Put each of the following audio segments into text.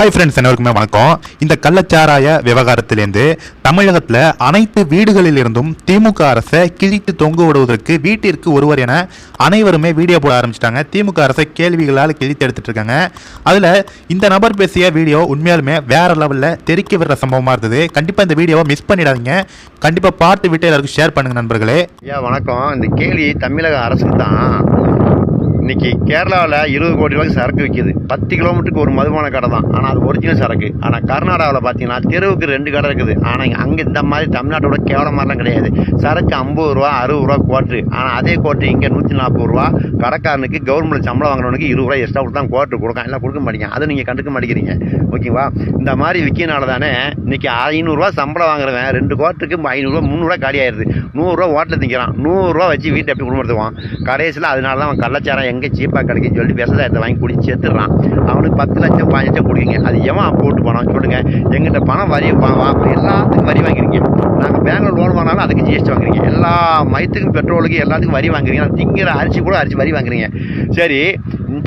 Hi friends அனைவருக்குமே வணக்கம். இந்த கள்ளச்சாராய விவகாரத்திலேருந்து தமிழகத்தில் அனைத்து வீடுகளிலிருந்தும் திமுக அரசை கிழித்து தொங்க விடுவதற்கு வீட்டிற்கு ஒருவர் என அனைவருமே வீடியோ போட ஆரம்பிச்சிட்டாங்க. திமுக அரசை கேள்விகளால் கிழித்து எடுத்துட்டு இருக்காங்க அதில் இந்த நபர் பேசிய வீடியோ உண்மையாலுமே வேற லெவலில் தெறிக்க விடுற சம்பவமாக இருந்தது. கண்டிப்பாக இந்த வீடியோவை மிஸ் பண்ணிடாதீங்க. கண்டிப்பாக பார்த்து விட்டு எல்லாருக்கும் ஷேர் பண்ணுங்க நண்பர்களே. ஐயா வணக்கம். இந்த கேள்வி தமிழக அரசு தான் இன்றைக்கி கேரளாவில் இருபது கோடி ரூபாய்க்கு சரக்கு விற்கிது பத்து கிலோமீட்டருக்கு ஒரு மதுபான கடை தான். ஆனால் அது ஒரிஜினல் சரக்கு. ஆனால் கர்நாடகாவில் பார்த்தீங்கன்னா தெருவுக்கு ரெண்டு கடை இருக்குது. ஆனால் அங்கே இந்த மாதிரி தமிழ்நாட்டோட கேவல மாதிரிலாம் கிடையாது. சரக்கு ஐம்பது ரூபா அறுபது ரூபா கோட்ரு ஆனால் அதே கோட்ரு இங்கே நூற்றி நாற்பது ரூபா. கடைக்காரனுக்கு கவர்மெண்ட் சம்பளம் வாங்குறவனுக்கு இருபது ரூபா எக்ஸ்ட்ரா கொடுத்தா கோட்ரு கொடுக்கும் எல்லாம் கொடுக்க மாட்டீங்க. அதை நீங்கள் கண்டுக்க மாட்டேங்கிறீங்க. ஓகேவா? இந்த மாதிரி விற்கிறனால தானே இன்றைக்கி ஐநூறுரூவா சம்பளம் வாங்குறவன் ரெண்டு கோட்டுக்கு ஐநூறுரூவா முந்நூறுரூவா காலி ஆயிடுது நூறுரூவா ஹோட்டலில் திங்கிறான். நூறுரூவா வச்சு வீட்டை எப்படி குடும்பத்துவான் கடைசியில் அதனால தான் அவன் கள்ளச்சாரம் எங்கே சீப்பாக கிடைக்குன்னு சொல்லி விவசாயத்தை வாங்கி குடிச்சு சேர்த்துடுறான் அவனுக்கு பத்து லட்சம் பாஞ்சு லட்சம் கொடுக்குங்க. அது எவன் போட்டு பணம் சொல்லுங்கள் எங்கிட்ட பணம் வரி எல்லாத்துக்கும் வரி வாங்கிருக்கீங்க. நாங்கள் பேங்கில் லோன் வாங்கினாலும் அதுக்கு ஜிஎஸ்டி வாங்குறீங்க எல்லா மயத்துக்கும் பெட்ரோலுக்கு எல்லாத்துக்கும் வரி வாங்குறீங்க திங்கிற அரிசி கூட அரிசி வரி வாங்குறீங்க. சரி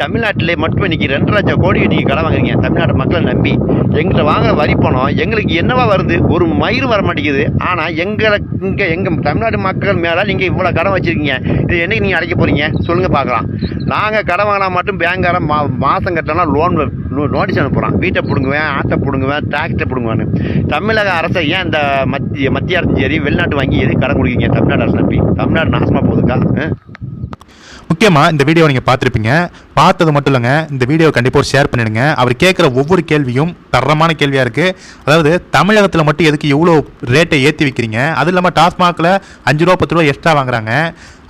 தமிழ்நாட்டிலே மட்டும் இன்றைக்கி ரெண்டு லட்சம் கோடி நீங்கள் கடை வாங்குறீங்க. தமிழ்நாட்டு மக்களை நம்பி. எங்களை வாங்குற வரி பணம் எங்களுக்கு என்னவா வருது? ஒரு மயிர் வர மாட்டேங்குது. ஆனால் எங்களை இங்கே எங்கள் தமிழ்நாடு மக்கள் மேலே நீங்கள் இவ்வளோ கடன் வச்சுருக்கீங்க. இது என்னைக்கு நீங்கள் அடைக்க போகிறீங்க சொல்லுங்கள் பார்க்கலாம். நாங்கள் கடன் வாங்கினா மட்டும் பேங்காரன் மா மாதம் கட்டினா லோன் நோட்டீஸ் அனுப்புகிறான் வீட்டை பிடுங்குவேன் ஆட்டை பிடுங்குவேன் டிராக்டரை பிடுங்குவேன்னு. தமிழக அரசை ஏன் இந்த மத்திய மத்திய அரசு சரி வெளிநாட்டு வாங்கி எது கடன் கொடுக்குறீங்க தமிழ்நாடு அரசு நம்பி. தமிழ்நாடு நாசமாக போகுதுக்கா? ஆ? முக்கியமாக இந்த வீடியோ நீங்கள் பார்த்துருப்பீங்க. பார்த்தது மட்டும் இல்லைங்க. இந்த வீடியோ கண்டிப்பாக ஒரு ஷேர் பண்ணிடுங்க. அவர் கேட்குற ஒவ்வொரு கேள்வியும் தரமான கேள்வியாக இருக்குது அதாவது தமிழகத்தில் மட்டும் எதுக்கு இவ்வளோ ரேட்டை ஏற்றி விற்கிறீங்க அது இல்லாமல் டாஸ்மாகில் அஞ்சு ரூபா பத்து ரூபா எக்ஸ்ட்ரா வாங்குறாங்க.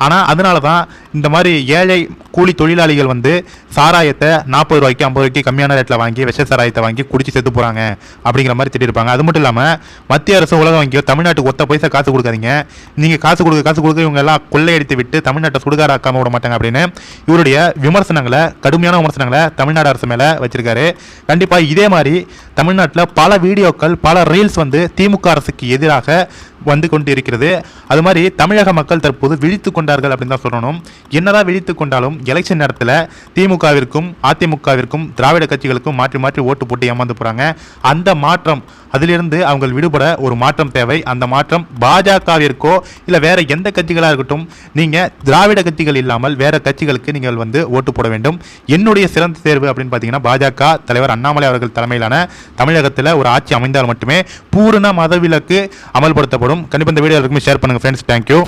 ஆனால் அதனால தான் இந்த மாதிரி ஏழை கூலி தொழிலாளிகள் வந்து சாராயத்தை நாற்பது ரூபாய்க்கு ஐம்பது ரூபாய்க்கு கம்மியான ரேட்டில் வாங்கி விஷ சாராயத்தை வாங்கி குடிச்சு செத்து போகிறாங்க அப்படிங்கிற மாதிரி திட்டிருப்பாங்க. அது மட்டும் இல்லாமல் மத்திய அரசு உலக வங்கியோ தமிழ்நாட்டுக்கு ஒத்த பைசா காசு கொடுக்காதீங்க. நீங்கள் காசு கொடுக்க காசு கொடுக்க இவங்க எல்லாம் கொள்ளையடித்து விட்டு தமிழ்நாட்டை சுடுகாராக்காமல் விட மாட்டாங்க அப்படின்னு இவருடைய விமர்சனங்களை கடுமையான விமர்சனங்களை தமிழ்நாடு அரசு மேலே வச்சிருக்காரு. கண்டிப்பாக இதே மாதிரி தமிழ்நாட்டில் பல வீடியோக்கள் பல ரீல்ஸ் வந்து திமுக அரசுக்கு எதிராக வந்து கொண்டு இருக்கிறது அது மாதிரி தமிழக மக்கள் தற்போது விழித்து கொண்டார்கள் அப்படின்னு தான் சொல்லணும். என்னதான் விழித்து கொண்டாலும் எலெக்ஷன் நேரத்தில் திமுகவிற்கும் அதிமுகவிற்கும் திராவிட கட்சிகளுக்கும் மாற்றி மாற்றி ஓட்டு போட்டு ஏமாந்து போகிறாங்க அந்த மாற்றம் அதிலிருந்து அவங்க விடுபட ஒரு மாற்றம் தேவை. அந்த மாற்றம் பாஜகவிற்கோ இல்லை வேற எந்த கட்சிகளாக இருக்கட்டும் நீங்கள் திராவிட கட்சிகள் இல்லாமல் வேற கட்சிகளுக்கு நீங்கள் வந்து ஓட்டு போட வேண்டும். என்னுடைய சிறந்த தேர்வு அப்படின்னு பார்த்தீங்கன்னா பாஜக தலைவர் அண்ணாமலை அவர்கள் தலைமையிலான தமிழகத்தில் ஒரு ஆட்சி அமைந்தால் மட்டுமே பூரண மதவிலக்கு அமல்படுத்தப்படும். கண்டிப்பாக இந்த வீடியோ எல்லாருக்குமே ஷேர் பண்ணுங்கள் ஃப்ரெண்ட்ஸ் தேங்க்யூ